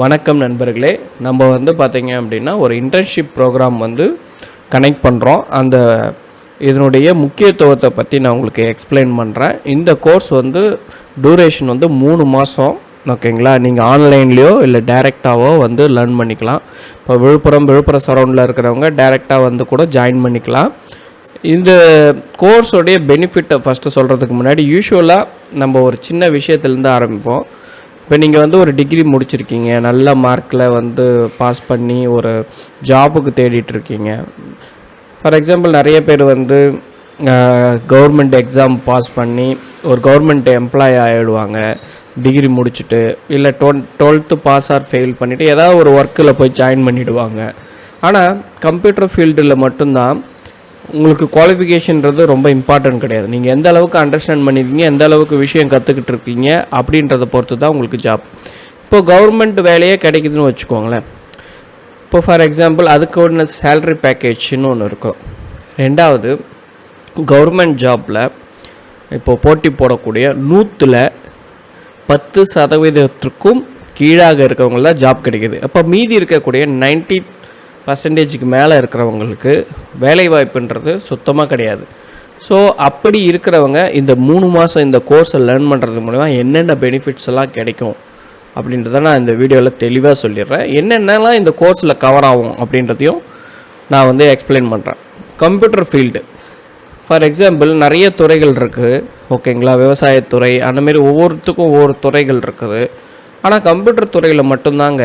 வணக்கம் நண்பர்களே. நம்ம வந்து பார்த்தீங்க அப்படின்னா ஒரு இன்டர்ன்ஷிப் ப்ரோக்ராம் வந்து கனெக்ட் பண்ணுறோம் அந்த இதனுடைய முக்கியத்துவத்தை பற்றி நான் உங்களுக்கு எக்ஸ்பிளைன் பண்ணுறேன் இந்த கோர்ஸ் வந்து டூரேஷன் வந்து மூணு மாதம் ஓகேங்களா? நீங்கள் ஆன்லைன்லேயோ இல்லை டேரெக்டாகவோ வந்து லேர்ன் பண்ணிக்கலாம். இப்போ விழுப்புரம் விழுப்புரம் சரௌண்டில் இருக்கிறவங்க டைரெக்டாக வந்து கூட ஜாயின் பண்ணிக்கலாம். இந்த கோர்ஸோடைய பெனிஃபிட்டை ஃபஸ்ட்டு சொல்கிறதுக்கு முன்னாடி யூஸ்வலாக நம்ம ஒரு சின்ன விஷயத்துலேருந்து ஆரம்பிப்போம். இப்போ நீங்கள் வந்து ஒரு டிகிரி முடிச்சிருக்கீங்க. நல்ல மார்க்கில் வந்து பாஸ் பண்ணி ஒரு ஜாபுக்கு தேடிட்டு இருக்கீங்க. ஃபார் எக்ஸாம்பிள் நிறைய பேர் வந்து கவர்மெண்ட் எக்ஸாம் பாஸ் பண்ணி ஒரு கவர்மெண்ட் எம்ப்ளாயி ஆகிடுவாங்க டிகிரி முடிச்சுட்டு இல்லை ten twelfth pass or fail பண்ணிவிட்டு ஏதாவது ஒரு ஒர்க்கில் போய் ஜாயின் பண்ணிவிடுவாங்க ஆனால் கம்ப்யூட்டர் ஃபீல்டில் மட்டும்தான் உங்களுக்கு குவாலிஃபிகேஷன்றது ரொம்ப இம்பார்ட்டன்ட் கிடையாது. நீங்கள் எந்த அளவுக்கு அண்டர்ஸ்டாண்ட் பண்ணியிருக்கீங்க எந்த அளவுக்கு விஷயம் கற்றுக்கிட்டு இருக்கீங்க அப்படின்றத பொறுத்து தான் உங்களுக்கு ஜாப் இப்போ கவர்மெண்ட் வேலையே கிடைக்குதுன்னு வச்சுக்கோங்களேன். இப்போ ஃபார் எக்ஸாம்பிள் அதுக்கு ஒன்று சேல்ரி பேக்கேஜ்னு ஒன்று இருக்கும். ரெண்டாவது கவர்மெண்ட் ஜாப்பில் இப்போ போட்டி போடக்கூடிய நூற்றில் பத்து சதவீதத்திற்கும் கீழாக இருக்கிறவங்க தான் ஜாப் கிடைக்குது. அப்போ மீதி இருக்கக்கூடிய 90 பர்சன்டேஜுக்கு மேலே இருக்கிறவங்களுக்கு வேலை வாய்ப்புன்றது சுத்தமாக கிடையாது. ஸோ அப்படி இருக்கிறவங்க இந்த மூணு மாதம் இந்த கோர்ஸை லேர்ன் பண்ணுறது மூலிமா என்னென்ன பெனிஃபிட்ஸ் எல்லாம் கிடைக்கும் அப்படின்றத நான் இந்த வீடியோவில் தெளிவாக சொல்லிடுறேன். என்னென்னலாம் இந்த கோர்ஸில் கவர் ஆகும் அப்படின்றதையும் நான் வந்து எக்ஸ்பிளைன் பண்ணுறேன் கம்ப்யூட்டர் ஃபீல்டு ஃபார் எக்ஸாம்பிள் நிறைய துறைகள் இருக்குது ஓகேங்களா விவசாயத்துறை அந்தமாரி ஒவ்வொருத்துக்கும் ஒவ்வொரு துறைகள் இருக்குது. ஆனால் கம்ப்யூட்டர் துறையில் மட்டும்தாங்க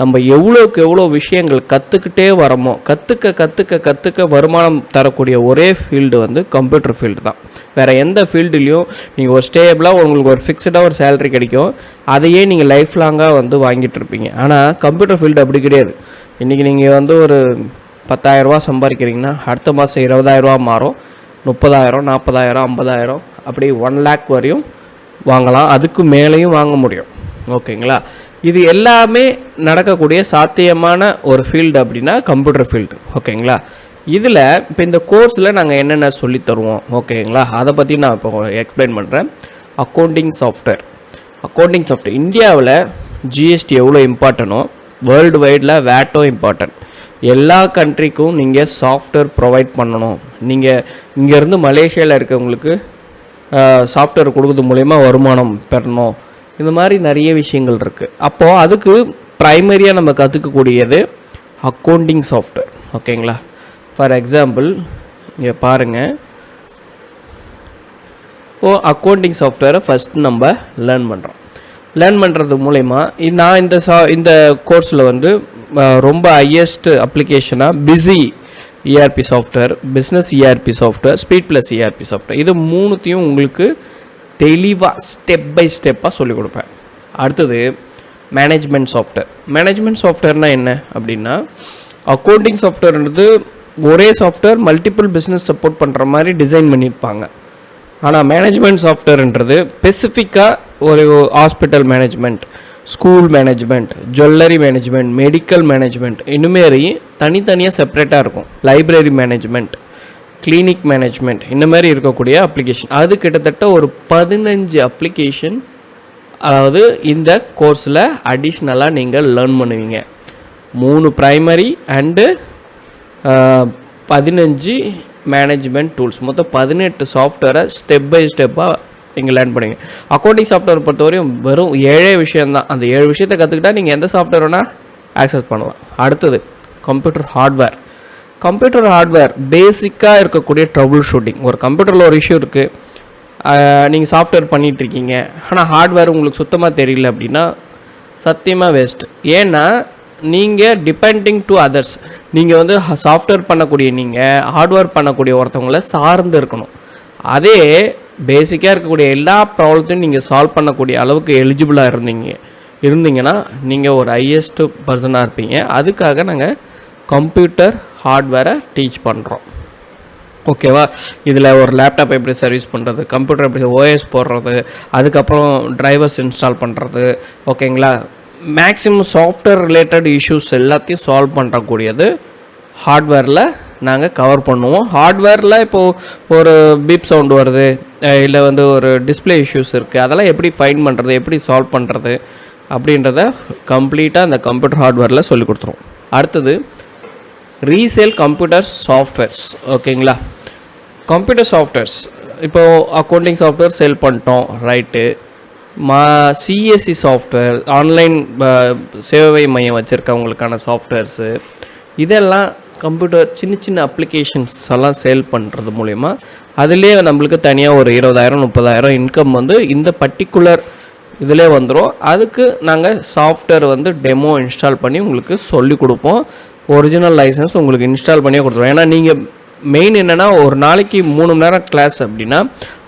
நம்ம எவ்வளோக்கு எவ்வளோ விஷயங்கள் கற்றுக்கிட்டே வரமோ கற்றுக்க கற்றுக்க கற்றுக்க வருமானம் தரக்கூடிய ஒரே ஃபீல்டு வந்து கம்ப்யூட்டர் ஃபீல்டு தான். வேறு எந்த ஃபீல்டுலேயும் நீங்கள் ஒரு ஸ்டேபிளாக உங்களுக்கு ஒரு ஃபிக்ஸ்டாக ஒரு சேலரி கிடைக்கும். அதையே நீங்கள் லைஃப் லாங்காக வந்து வாங்கிட்டு இருப்பீங்க. ஆனால் கம்ப்யூட்டர் ஃபீல்டு அப்படி கிடையாது. இன்றைக்கி நீங்கள் வந்து ஒரு பத்தாயிரரூபா சம்பாதிக்கிறீங்கன்னா அடுத்த மாதம் இருபதாயிரரூபா மாறும். முப்பதாயிரம் நாற்பதாயிரம் ஐம்பதாயிரம் அப்படி ஒன் லேக் வரையும் வாங்கலாம். அதுக்கு மேலேயும் வாங்க முடியும். ஓகேங்களா? இது எல்லாமே நடக்கக்கூடிய சாத்தியமான ஒரு ஃபீல்டு அப்படின்னா கம்ப்யூட்டர் ஃபீல்டு ஓகேங்களா? இதில் இப்போ இந்த கோர்ஸில் நாங்கள் என்னென்ன சொல்லித் தருவோம்? ஓகேங்களா? அதை பற்றி நான் இப்போ எக்ஸ்பிளைன் பண்ணுறேன் அக்கௌண்டிங் சாஃப்ட்வேர் அக்கௌண்டிங் சாஃப்ட்வேர் இந்தியாவில் ஜிஎஸ்டி எவ்வளோ இம்பார்ட்டனோ வேர்ல்டு வைடில் வேட்டோ இம்பார்ட்டன்ட் எல்லா கண்ட்ரிக்கும் நீங்கள் சாஃப்ட்வேர் ப்ரொவைட் பண்ணணும். நீங்கள் இங்கேருந்து மலேசியாவில் இருக்கவங்களுக்கு சாஃப்ட்வேர் கொடுக்கறது மூலயமா வருமானம் பெறணும். இந்த மாதிரி நிறைய விஷயங்கள் இருக்குது அப்போது அதுக்கு ப்ரைமரியாக நம்ம கற்றுக்கக்கூடியது அக்கௌண்டிங் சாஃப்ட்வேர் ஓகேங்களா ஃபார் எக்ஸாம்பிள் இங்கே பாருங்கள் இப்போது அக்கௌண்டிங் சாஃப்ட்வேரை ஃபஸ்ட் நம்ம லேர்ன் பண்ணுறோம் லேர்ன் பண்ணுறது மூலயமா நான் இந்த சா இந்த கோர்ஸில் வந்து ரொம்ப highest அப்ளிகேஷனாக busy ERP software business ERP software speed plus ERP software இது மூணுத்தையும் உங்களுக்கு தெளிவாக ஸ்டெப் பை ஸ்டெப்பாக சொல்லிக் கொடுப்பேன். அடுத்தது மேனேஜ்மெண்ட் சாஃப்ட்வேர் மேனேஜ்மெண்ட் சாஃப்ட்வேர்னால் என்ன? அப்படின்னா அக்கௌண்டிங் சாஃப்ட்வேர்ன்றது ஒரே சாஃப்ட்வேர் மல்டிபிள் பிஸ்னஸ் சப்போர்ட் பண்ணுற மாதிரி டிசைன் பண்ணியிருப்பாங்க. ஆனால் மேனேஜ்மெண்ட் சாஃப்ட்வேர்ன்றது ஸ்பெசிஃபிக்காக ஒரு hospital management school management jewellery management medical management இனிமேரி தனித்தனியாக செப்பரேட்டாக இருக்கும். லைப்ரரி மேனேஜ்மெண்ட் கிளினிக் மேனேஜ்மெண்ட் இந்த மாதிரி இருக்கக்கூடிய அப்ளிகேஷன் அது கிட்டத்தட்ட ஒரு பதினஞ்சு அப்ளிகேஷன் அதாவது இந்த கோர்ஸில் அடிஷ்னலாக நீங்கள் லேர்ன் பண்ணுவீங்க. மூணு ப்ரைமரி அண்டு பதினஞ்சு மேனேஜ்மெண்ட் டூல்ஸ் மொத்தம் பதினெட்டு சாஃப்ட்வேரை ஸ்டெப் பை ஸ்டெப்பாக நீங்கள் லேர்ன் பண்ணுவீங்க. அக்கௌண்டிங் சாஃப்ட்வேர் பொறுத்தவரையும் வெறும் ஏழே விஷயம்தான். அந்த ஏழு விஷயத்தை கற்றுக்கிட்டா நீங்கள் எந்த சாஃப்ட்வேர் வேணால் ஆக்சஸ் பண்ணலாம். அடுத்தது கம்ப்யூட்டர் ஹார்ட்வேர் கம்ப்யூட்டர் ஹார்ட்வேர் பேசிக்காக இருக்கக்கூடிய ட்ரபுள் ஷூட்டிங் ஒரு கம்ப்யூட்டரில் ஒரு இஷ்யூ இருக்குது நீங்கள் சாஃப்ட்வேர் பண்ணிகிட்ருக்கீங்க ஆனால் ஹார்ட்வேர் உங்களுக்கு சுத்தமாக தெரியல அப்படின்னா சத்தியமாக வேஸ்ட் ஏன்னா நீங்கள் டிபெண்டிங் டு அதர்ஸ் நீங்கள் வந்து சாஃப்ட்வேர் பண்ணக்கூடிய நீங்கள் ஹார்ட்வேர் பண்ணக்கூடிய ஒருத்தவங்கள சார்ந்து இருக்கணும். அதே பேசிக்காக இருக்கக்கூடிய எல்லா ப்ராப்ளத்தையும் நீங்கள் சால்வ் பண்ணக்கூடிய அளவுக்கு எலிஜிபிளாக இருந்தீங்க. இருந்தீங்கன்னா நீங்கள் ஒரு ஹையஸ்ட்டு பர்சனாக இருப்பீங்க. அதுக்காக நாங்கள் கம்ப்யூட்டர் ஹார்ட்வேரை டீச் பண்ணுறோம் ஓகேவா இதில் ஒரு லேப்டாப் எப்படி சர்வீஸ் பண்ணுறது கம்ப்யூட்டர் எப்படி ஓஎஸ் போடுறது? அதுக்கப்புறம் டிரைவர்ஸ் இன்ஸ்டால் பண்ணுறது ஓகேங்களா மேக்ஸிமம் சாஃப்ட்வேர் ரிலேட்டட் இஷ்யூஸ் எல்லாத்தையும் சால்வ் பண்ணுறக்கூடியது ஹார்ட்வேரில் நாங்கள் கவர் பண்ணுவோம். ஹார்ட்வேரில் இப்போது ஒரு பீப் சவுண்டு வருது. இல்லை வந்து ஒரு டிஸ்ப்ளே இஷ்யூஸ் இருக்குது அதெல்லாம் எப்படி ஃபைன் பண்ணுறது எப்படி சால்வ் பண்ணுறது அப்படின்றத கம்ப்ளீட்டாக அந்த கம்ப்யூட்டர் ஹார்ட்வேரில் சொல்லி கொடுத்துருவோம். அடுத்தது ரீசேல் கம்ப்யூட்டர் சாஃப்ட்வேர்ஸ் ஓகேங்களா கம்ப்யூட்டர் சாஃப்ட்வேர்ஸ் இப்போது அக்கௌண்டிங் சாஃப்ட்வேர் சேல் பண்ணிட்டோம் ரைட்டு மா சிஎஸ்சி சாஃப்ட்வேர் ஆன்லைன் சேவை மையம் வச்சுருக்கவங்களுக்கான சாஃப்ட்வேர்ஸு இதெல்லாம் கம்ப்யூட்டர் சின்ன சின்ன அப்ளிகேஷன்ஸ் எல்லாம் சேல் பண்ணுறது மூலிமா அதுலேயே நம்மளுக்கு தனியாக ஒரு இருபதாயிரம் முப்பதாயிரம் இன்கம் வந்து இந்த பர்டிகுலர் இதிலே வந்துடும் அதுக்கு நாங்கள் சாஃப்ட்வேர் வந்து டெமோ இன்ஸ்டால் பண்ணி உங்களுக்கு சொல்லி கொடுப்போம். ஒரிஜினல் லைசன்ஸ் உங்களுக்கு இன்ஸ்டால் பண்ணியே கொடுத்துருவோம். ஏன்னா நீங்கள் மெயின் என்னென்னா ஒரு நாளைக்கு மூணு மணி நேரம் கிளாஸ் அப்படின்னா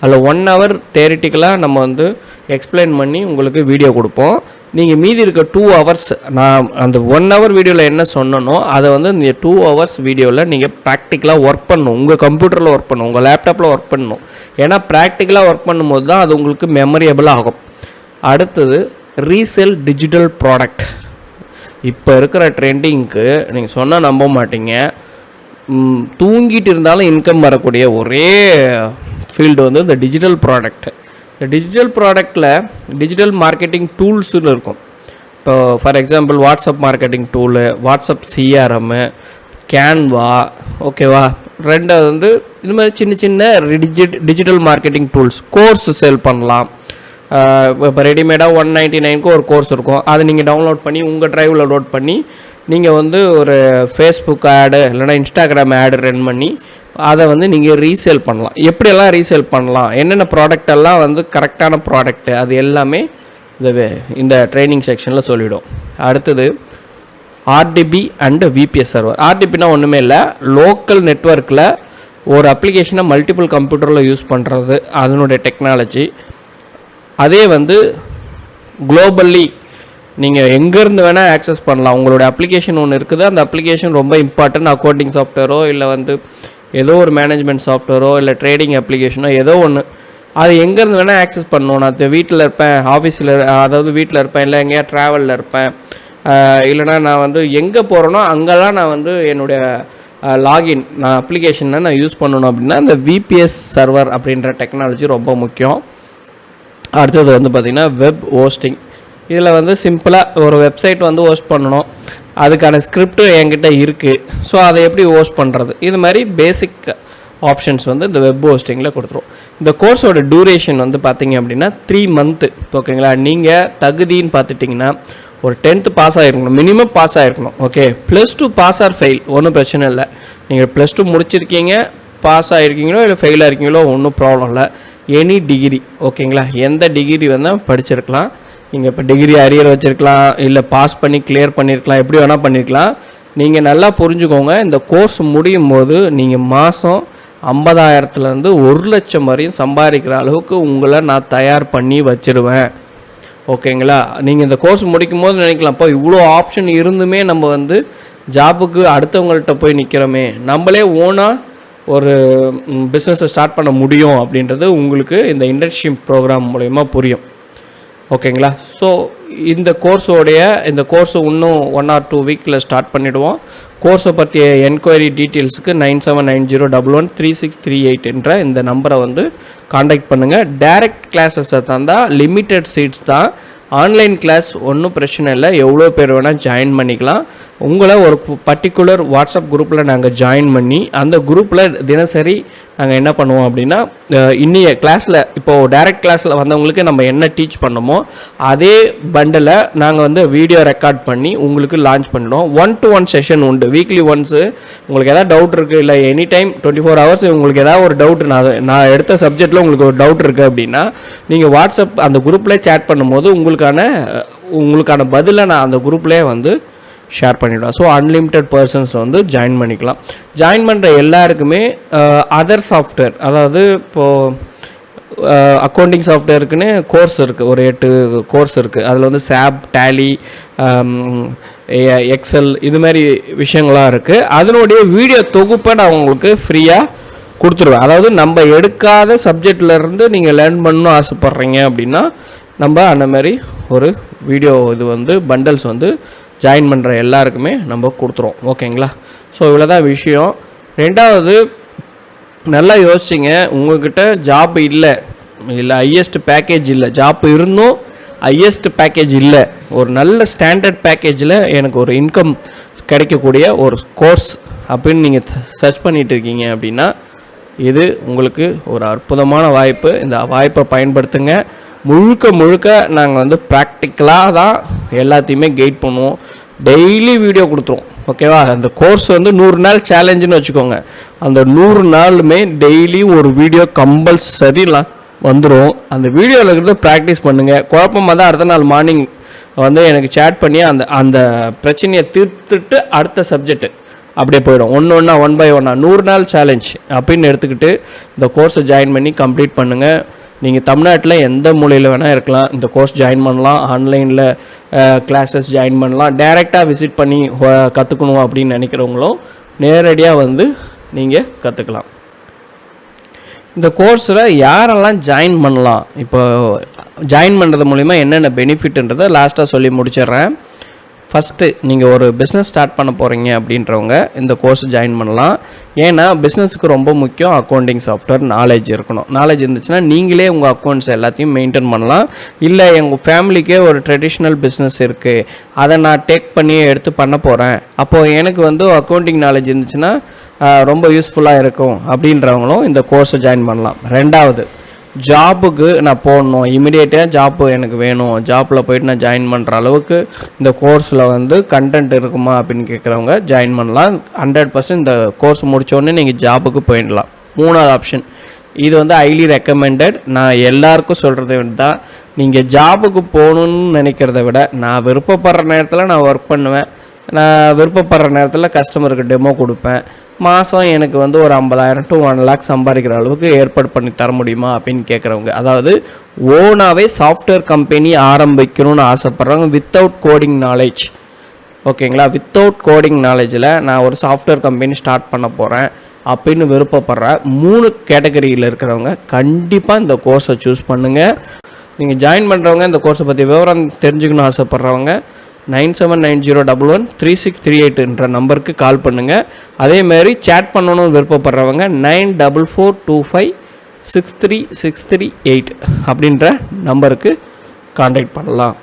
அதில் ஒன் ஹவர் தேரிட்டிக்கலாக நம்ம வந்து எக்ஸ்பிளைன் பண்ணி உங்களுக்கு வீடியோ கொடுப்போம். நீங்கள் மீதி இருக்க டூ ஹவர்ஸ் நான் அந்த ஒன் ஹவர் வீடியோவில் என்ன சொன்னனோ அதை வந்து இந்த டூ ஹவர்ஸ் வீடியோவில் நீங்கள் ப்ராக்டிக்கலாக ஒர்க் பண்ணணும். உங்கள் கம்ப்யூட்டரில் ஒர்க் பண்ணணும். உங்கள் லேப்டாப்பில் ஒர்க் பண்ணணும். ஏன்னா ப்ராக்டிக்கலாக ஒர்க் பண்ணும்போது தான் அது உங்களுக்கு மெமரியபிள் ஆகும். அடுத்தது ரீசேல் டிஜிட்டல் ப்ராடக்ட் இப்போ இருக்கிற ட்ரெண்டிங்க்கு நீங்கள் சொன்னால் நம்ப மாட்டீங்க. தூங்கிட்டு இருந்தாலும் இன்கம் வரக்கூடிய ஒரே ஃபீல்டு வந்து இந்த டிஜிட்டல் ப்ராடக்ட் இந்த டிஜிட்டல் ப்ராடக்டில் டிஜிட்டல் மார்க்கெட்டிங் டூல்ஸுன்னு இருக்கும். இப்போ for example WhatsApp marketing tool WhatsApp CRM Canva ஓகேவா ரெண்டாவது வந்து இந்த மாதிரி சின்ன சின்ன digit digital marketing tools course sale பண்ணலாம். இப்போ ரெடிமேடாக ஒன் நைன்ட்டி நைனுக்கு ஒரு கோர்ஸ் இருக்கும். அதை நீங்கள் டவுன்லோட் பண்ணி உங்கள் ட்ரைவில் லோட் பண்ணி நீங்கள் வந்து ஒரு ஃபேஸ்புக் ஆடு இல்லைனா இன்ஸ்டாகிராம் ஆடு ரன் பண்ணி அதை வந்து நீங்கள் ரீசேல் பண்ணலாம். எப்படியெல்லாம் ரீசேல் பண்ணலாம்? என்னென்ன ப்ராடக்ட் எல்லாம் வந்து கரெக்டான ப்ராடக்ட்டு அது எல்லாமே இந்த இந்த ட்ரைனிங் செக்ஷனில் சொல்லிவிடும் அடுத்தது ஆர்டிபி அண்டு விபிஎஸ் சர்வர் ஆர்டிபினா ஒன்றுமே இல்லை. லோக்கல் நெட்வொர்க்கில் ஒரு அப்ளிகேஷனை மல்டிபிள் கம்ப்யூட்டரில் யூஸ் பண்ணுறது அதனுடைய டெக்னாலஜி அதே வந்து குளோபல்லி நீங்கள் எங்கேருந்து வேணால் ஆக்சஸ் பண்ணலாம். உங்களோட அப்ளிகேஷன் ஒன்று இருக்குது. அந்த அப்ளிகேஷன் ரொம்ப இம்பார்ட்டன்ட் அக்கௌண்டிங் சாஃப்ட்வேரோ இல்லை வந்து ஏதோ ஒரு மேனேஜ்மெண்ட் சாஃப்ட்வேரோ இல்லை ட்ரேடிங் அப்ளிகேஷனோ ஏதோ ஒன்று அது எங்கேருந்து வேணால் ஆக்சஸ் பண்ணணும். நான் வீட்டில் இருப்பேன் ஆஃபீஸில் அதாவது வீட்டில் இருப்பேன் இல்லை எங்கேயா ட்ராவலில் இருப்பேன். இல்லைனா நான் வந்து எங்கே போகிறேனோ அங்கெல்லாம் நான் வந்து என்னுடைய லாகின் நான் அப்ளிகேஷனை நான் யூஸ் பண்ணணும் அப்படின்னா இந்த விபிஎஸ் சர்வர் அப்படின்ற டெக்னாலஜி ரொம்ப முக்கியம். அடுத்தது வந்து பார்த்திங்கன்னா வெப் ஹோஸ்டிங் இதில் வந்து சிம்பிளாக ஒரு வெப்சைட் வந்து ஹோஸ்ட் பண்ணணும். அதுக்கான ஸ்கிரிப்டும் என்கிட்ட இருக்குது ஸோ அதை எப்படி ஹோஸ்ட் பண்ணுறது இது மாதிரி பேசிக் ஆப்ஷன்ஸ் வந்து இந்த வெப் ஹோஸ்டிங்கில் கொடுத்துருவோம் இந்த கோர்ஸோட டியூரேஷன் வந்து பார்த்தீங்க அப்படின்னா த்ரீ மந்த்து ஓகேங்களா நீங்கள் தகுதின்னு பார்த்துட்டிங்கன்னா ஒரு டென்த்து பாஸ் ஆகிருக்கணும் minimum pass ஆகிருக்கணும் okay plus two pass or fail ஒன்றும் பிரச்சனை இல்லை. நீங்கள் ப்ளஸ் டூ முடிச்சிருக்கீங்க. பாஸ் ஆகிருக்கீங்களோ இல்லை ஃபெயில் ஆகிருக்கீங்களோ ஒன்றும் ப்ராப்ளம் இல்லை. எனி டிகிரி ஓகேங்களா எந்த டிகிரி வேணால் படிச்சிருக்கலாம். நீங்கள் இப்போ டிகிரி அரியர் வச்சுருக்கலாம் இல்லை பாஸ் பண்ணி கிளியர் பண்ணியிருக்கலாம் எப்படி வேணால் பண்ணியிருக்கலாம் நீங்கள் நல்லா புரிஞ்சுக்கோங்க இந்த கோர்ஸ் முடியும் போது நீங்கள் மாதம் ஐம்பதாயிரத்துலேருந்து ஒரு லட்சம் வரையும் சம்பாதிக்கிற அளவுக்கு உங்களை நான் தயார் பண்ணி வச்சிருவேன். ஓகேங்களா நீங்கள் இந்த கோர்ஸ் முடிக்கும் போது நினைக்கலாம் இப்போ இவ்வளோ ஆப்ஷன் இருந்துமே நம்ம வந்து ஜாபுக்கு அடுத்தவங்கள்ட்ட போய் நிற்கிறோமே நம்மளே ஓனாக ஒரு பிஸ்னஸை ஸ்டார்ட் பண்ண முடியும் அப்படின்றது உங்களுக்கு இந்த இன்டர்ன்ஷிப் ப்ரோக்ராம் மூலயமா புரியும். ஓகேங்களா ஸோ இந்த கோர்ஸோடைய இந்த கோர்ஸை இன்னும் ஒன் ஆர் டூ வீக்கில் ஸ்டார்ட் பண்ணிவிடுவோம் கோர்ஸை பற்றிய enquiry டீட்டெயில்ஸுக்கு nine seven nine zero double one three six three eight என்ற இந்த நம்பரை வந்து காண்டாக்ட் பண்ணுங்கள் டைரக்ட் கிளாஸஸை தந்தால் லிமிட்டட் சீட்ஸ் தான் ஆன்லைன் கிளாஸ் ஒன்றும் பிரச்சனை இல்லை. எவ்வளோ பேர் வேணால் ஜாயின் பண்ணிக்கலாம். உங்களை ஒரு பர்டிகுலர் வாட்ஸ்அப் குரூப்பில் நாங்கள் ஜாயின் பண்ணி அந்த குரூப்பில் தினசரி நாங்கள் என்ன பண்ணுவோம் அப்படின்னா இன்னைய கிளாஸில் இப்போது டைரக்ட் கிளாஸில் வந்தவங்களுக்கு நம்ம என்ன டீச் பண்ணுமோ அதே பண்டில் நாங்கள் வந்து வீடியோ ரெக்கார்ட் பண்ணி உங்களுக்கு லான்ச் பண்ணிடுவோம். ஒன் டு ஒன் செஷன் உண்டு. வீக்லி ஒன்ஸு உங்களுக்கு எதாவது டவுட் இருக்குது இல்லை any time twenty four hours உங்களுக்கு ஏதாவது ஒரு டவுட் நான் நான் எடுத்த சப்ஜெக்ட்டில் உங்களுக்கு ஒரு டவுட் இருக்குது அப்படின்னா நீங்கள் வாட்ஸ்அப் அந்த குரூப்பில் சேட் பண்ணும்போது உங்களுக்கான உங்களுக்கான பதிலை நான் அந்த குரூப்லேயே வந்து ஷேர் பண்ணிவிடலாம் ஸோ அன்லிமிட்டெட் பர்சன்ஸ் வந்து ஜாயின் பண்ணிக்கலாம். ஜாயின் பண்ணுற எல்லாருக்குமே uh, அதர் சாஃப்ட்வேர் அதாவது இப்போது அக்கௌண்டிங் uh, சாஃப்ட்வேருக்குன்னு கோர்ஸ் இருக்குது ஒரு எட்டு கோர்ஸ் இருக்குது அதில் வந்து சாப் டேலி எக்ஸல் இது மாதிரி விஷயங்களாக இருக்குது அதனுடைய வீடியோ தொகுப்பை நான் உங்களுக்கு ஃப்ரீயாக கொடுத்துருவேன். அதாவது நம்ம எடுக்காத சப்ஜெக்ட்லேருந்து நீங்கள் லேர்ன் பண்ணணும் ஆசைப்பட்றீங்க அப்படின்னா நம்ம அந்த மாதிரி ஒரு வீடியோ இது வந்து பண்டல்ஸ் வந்து ஜாயின் பண்ணுற எல்லாருக்குமே நம்ம கொடுத்துருவோம் ஓகேங்களா? ஸோ இவ்வளோ தான் விஷயம். ரெண்டாவது நல்லா யோசிச்சிங்க. உங்கள்கிட்ட ஜாப் இல்லை. இல்லை ஹையஸ்ட் பேக்கேஜ் இல்லை. ஜாப் இருந்தும் ஹையஸ்ட் பேக்கேஜ் இல்லை. ஒரு நல்ல ஸ்டாண்டர்ட் பேக்கேஜில் எனக்கு ஒரு இன்கம் கிடைக்கக்கூடிய ஒரு கோர்ஸ் அப்படின்னு நீங்கள் சர்ச் பண்ணிட்டு இருக்கீங்க அப்படின்னா இது உங்களுக்கு ஒரு அற்புதமான வாய்ப்பு. இந்த வாய்ப்பை பயன்படுத்துங்க. முழுக்க முழுக்க நாங்கள் வந்து ப்ராக்டிக்கலாக தான் எல்லாத்தையுமே கைட் பண்ணுவோம். டெய்லி வீடியோ கொடுத்துருவோம். ஓகேவா அந்த கோர்ஸ் வந்து நூறு நாள் சேலஞ்சுன்னு வச்சுக்கோங்க. அந்த நூறு நாளுமே டெய்லி ஒரு வீடியோ கம்பல்சரிலாம் வந்துடும் அந்த வீடியோவில் இருக்கிறத ப்ராக்டிஸ் பண்ணுங்கள் குழப்பமாக தான் அடுத்த நாள் மார்னிங் வந்து எனக்கு சேட் பண்ணி அந்த அந்த பிரச்சனையை தீர்த்துட்டு அடுத்த சப்ஜெக்ட் அப்படியே போயிடும். ஒன்று ஒன்றா ஒன் பை ஒன்றா நூறு நாள் சேலஞ்ச் அப்படின்னு எடுத்துக்கிட்டு இந்த கோர்ஸை ஜாயின் பண்ணி கம்ப்ளீட் பண்ணுங்கள் நீங்கள் தமிழ்நாட்டில் எந்த மூலையில் வேணால் இருக்கலாம். இந்த கோர்ஸ் ஜாயின் பண்ணலாம். ஆன்லைனில் கிளாஸஸ் ஜாயின் பண்ணலாம். டைரெக்டாக விசிட் பண்ணி கற்றுக்கணும் அப்படின்னு நினைக்கிறவங்களும் நேரடியாக வந்து நீங்கள் கற்றுக்கலாம் இந்த கோர்ஸில் யாரெல்லாம் ஜாயின் பண்ணலாம்? இப்போ ஜாயின் பண்ணுறது மூலிமா என்னென்ன பெனிஃபிட்ன்றதை லாஸ்ட்டாக சொல்லி முடிச்சிடுறேன். ஃபஸ்ட்டு நீங்கள் ஒரு பிஸ்னஸ் ஸ்டார்ட் பண்ண போகிறீங்க அப்படின்றவங்க இந்த கோர்ஸ் ஜாயின் பண்ணலாம். ஏன்னா பிஸ்னஸுக்கு ரொம்ப முக்கியம் அக்கௌண்டிங் சாஃப்ட்வேர் நாலேஜ் இருக்கணும். நாலேஜ் இருந்துச்சுன்னா நீங்களே உங்கள் அக்கௌண்ட்ஸ் எல்லாத்தையும் மெயின்டைன் பண்ணலாம். இல்லை எங்கள் ஃபேமிலிக்கே ஒரு ட்ரெடிஷ்னல் பிஸ்னஸ் இருக்குது அதை நான் டேக் பண்ணி எடுத்து பண்ண போகிறேன் அப்போது எனக்கு வந்து அக்கௌண்டிங் நாலேஜ் இருந்துச்சுன்னா ரொம்ப யூஸ்ஃபுல்லாக இருக்கும் அப்படின்றவங்களும் இந்த கோர்ஸை ஜாயின் பண்ணலாம். ரெண்டாவது ஜாபுக்கு நான் போடணும். இமிடியேட்டாக ஜாப் எனக்கு வேணும். ஜாப்பில் போயிட்டு நான் ஜாயின் பண்ணுற அளவுக்கு இந்த கோர்ஸில் வந்து கண்டென்ட் இருக்குமா அப்படின்னு கேட்குறவங்க ஜாயின் பண்ணலாம். ஹண்ட்ரட் பர்சன்ட் இந்த கோர்ஸ் முடித்தோடனே நீங்கள் ஜாபுக்கு போயிடலாம். மூணாவது ஆப்ஷன் இது வந்து ஹைலி ரெக்கமெண்டட் நான் எல்லாருக்கும் சொல்கிறத தான் நீங்கள் ஜாபுக்கு போகணுன்னு நினைக்கிறத விட நான் விருப்பப்படுற நேரத்தில் நான் ஒர்க் பண்ணுவேன். நான் விருப்பப்படுற நேரத்தில் கஸ்டமருக்கு டெமோ கொடுப்பேன். மாதம் எனக்கு வந்து ஒரு ஐம்பதாயிரம் டு ஒன் லேக் சம்பாதிக்கிற அளவுக்கு ஏற்பாடு பண்ணி தர முடியுமா அப்படின்னு கேட்குறவங்க அதாவது ஓனாகவே சாஃப்ட்வேர் கம்பெனி ஆரம்பிக்கணும்னு ஆசைப்பட்றவங்க வித்தவுட் கோடிங் நாலேஜ் ஓகேங்களா? வித்தவுட் கோடிங் நாலேஜில் நான் ஒரு சாஃப்ட்வேர் கம்பெனி ஸ்டார்ட் பண்ண போகிறேன் அப்படின்னு விருப்பப்படுற மூணு கேட்டகரியில் இருக்கிறவங்க கண்டிப்பாக இந்த கோர்ஸை சூஸ் பண்ணுங்கள் நீங்கள் ஜாயின் பண்ணுறவங்க இந்த கோர்ஸை பற்றி விவரம் தெரிஞ்சுக்கணும்னு ஆசைப்பட்றவங்க nine seven nine zero double one three six three எயிட்ன்ற நம்பருக்கு கால் பண்ணுங்கள் அதேமாரி சேட் பண்ணணும்னு விருப்பப்படுறவங்க nine double four two five six three six three eight அப்படின்ற நம்பருக்கு காண்டாக்ட் பண்ணலாம்.